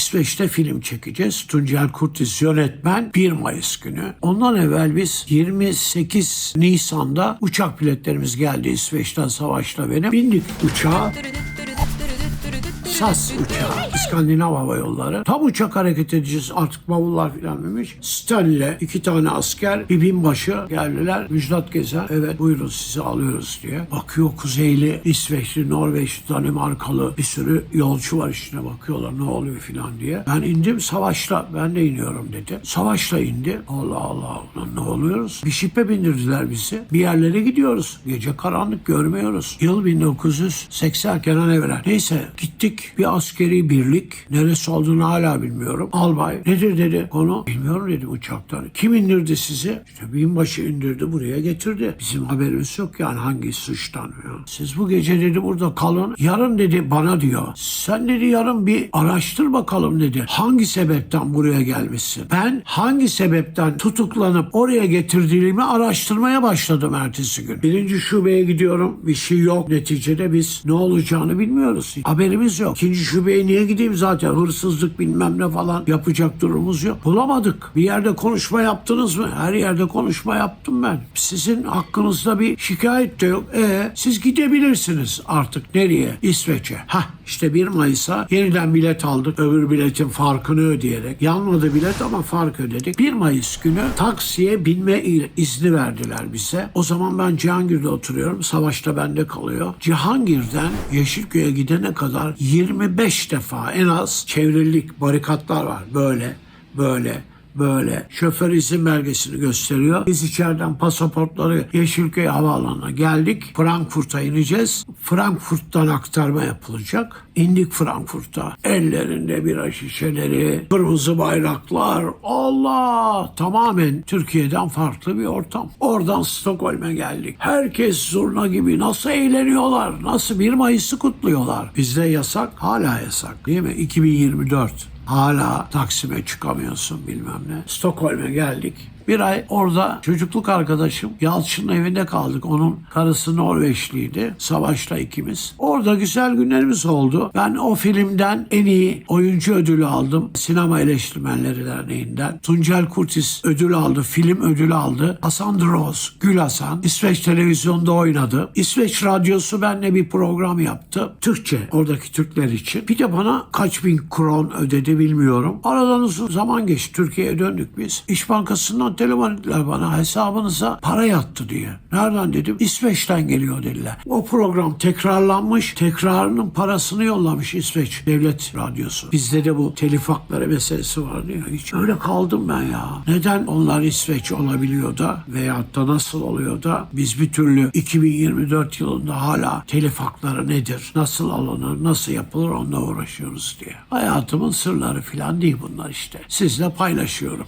İsveç'te film çekeceğiz. Tuncel Kurtiz yönetmen 1 Mayıs günü. Ondan evvel biz 28 Nisan'da uçak biletlerimiz geldi İsveç'ten savaşla benim. Bindik uçağa. SAS uçağı, İskandinav Hava Yolları. Tam uçak hareket edeceğiz artık bavullar filan demiş. Stanley iki tane asker, bir binbaşı geldiler. Müjdat Gezen, evet buyurun sizi alıyoruz diye. Bakıyor Kuzeyli, İsveçli, Norveçli, Danimarkalı bir sürü yolcu var içine bakıyorlar ne oluyor filan diye. Ben indim savaşla, ben de iniyorum dedi. Savaşla indi. Allah Allah ne oluyoruz? Bir şipe bindirdiler bizi. Bir yerlere gidiyoruz. Gece karanlık görmüyoruz. Yıl 1980 Kenan Evren. Neyse gittik bir askeri birlik. Neresi olduğunu hala bilmiyorum. Albay nedir dedi konu. Bilmiyorum dedi uçaktan. Kim indirdi sizi? İşte binbaşı indirdi buraya getirdi. Bizim haberimiz yok yani hangi suçtan. Ya. Siz bu gece dedi burada kalın. Yarın dedi bana diyor. Sen dedi yarın bir araştır bakalım dedi. Hangi sebepten buraya gelmişsin? Ben hangi sebepten tutuklanıp oraya getirdiğimi araştırmaya başladım ertesi gün. Birinci şubeye gidiyorum. Bir şey yok. Neticede biz ne olacağını bilmiyoruz. Haberimiz yok. İkinci şubeye niye gideyim zaten? Hırsızlık bilmem ne falan yapacak durumumuz yok. Bulamadık. Bir yerde konuşma yaptınız mı? Her yerde konuşma yaptım ben. Sizin hakkınızda bir şikayet de yok. E siz gidebilirsiniz artık nereye? İsveç'e. Hah işte 1 Mayıs'a yeniden bilet aldık. Öbür biletin farkını ödeyerek. Yanmadı bilet ama fark ödedik. 1 Mayıs günü taksiye binme izni verdiler bize. O zaman ben Cihangir'de oturuyorum. Savaşta bende kalıyor. Cihangir'den Yeşilköy'e gidene kadar 25 defa en az çevrilik barikatlar var. Böyle, böyle, böyle. Şoför izin belgesini gösteriyor. Biz içeriden pasaportları Yeşilköy Havaalanı'na geldik. Frankfurt'a ineceğiz. Frankfurt'tan aktarma yapılacak. İndik Frankfurt'a. Ellerinde bira şişeleri, kırmızı bayraklar. Allah! Tamamen Türkiye'den farklı bir ortam. Oradan Stockholm'e geldik. Herkes zurna gibi nasıl eğleniyorlar, nasıl 1 Mayıs'ı kutluyorlar. Bizde yasak, hala yasak değil mi? 2024. Hala Taksim'e çıkamıyorsun bilmem ne. Stockholm'e geldik. Bir ay orada çocukluk arkadaşım Yalçın'ın evinde kaldık. Onun karısı Norveçliydi. Savaşta ikimiz. Orada güzel günlerimiz oldu. Ben o filmden en iyi oyuncu ödülü aldım. Sinema Eleştirmenleri Derneği'nden. Tuncel Kurtis ödül aldı. Film ödülü aldı. Hasan Droz, Gül Hasan İsveç televizyonda oynadı. İsveç radyosu benimle bir program yaptı. Türkçe oradaki Türkler için. Bir de bana kaç bin kron ödedi bilmiyorum. Aradan uzun zaman geçti. Türkiye'ye döndük biz. İş Bankası'ndan telefon ettiler bana hesabınıza para yattı diye. Nereden dedim? İsveç'ten geliyor dediler. O program tekrarlanmış. Tekrarının parasını yollamış İsveç Devlet Radyosu. Bizde de bu telif hakları meselesi vardı ya. Hiç öyle kaldım ben ya. Neden onlar İsveç olabiliyor da veyahut da nasıl oluyor da biz bir türlü 2024 yılında hala telif hakları nedir? Nasıl alınır? Nasıl yapılır? Onunla uğraşıyoruz diye. Hayatımın sırları falan değil bunlar işte. Sizle paylaşıyorum.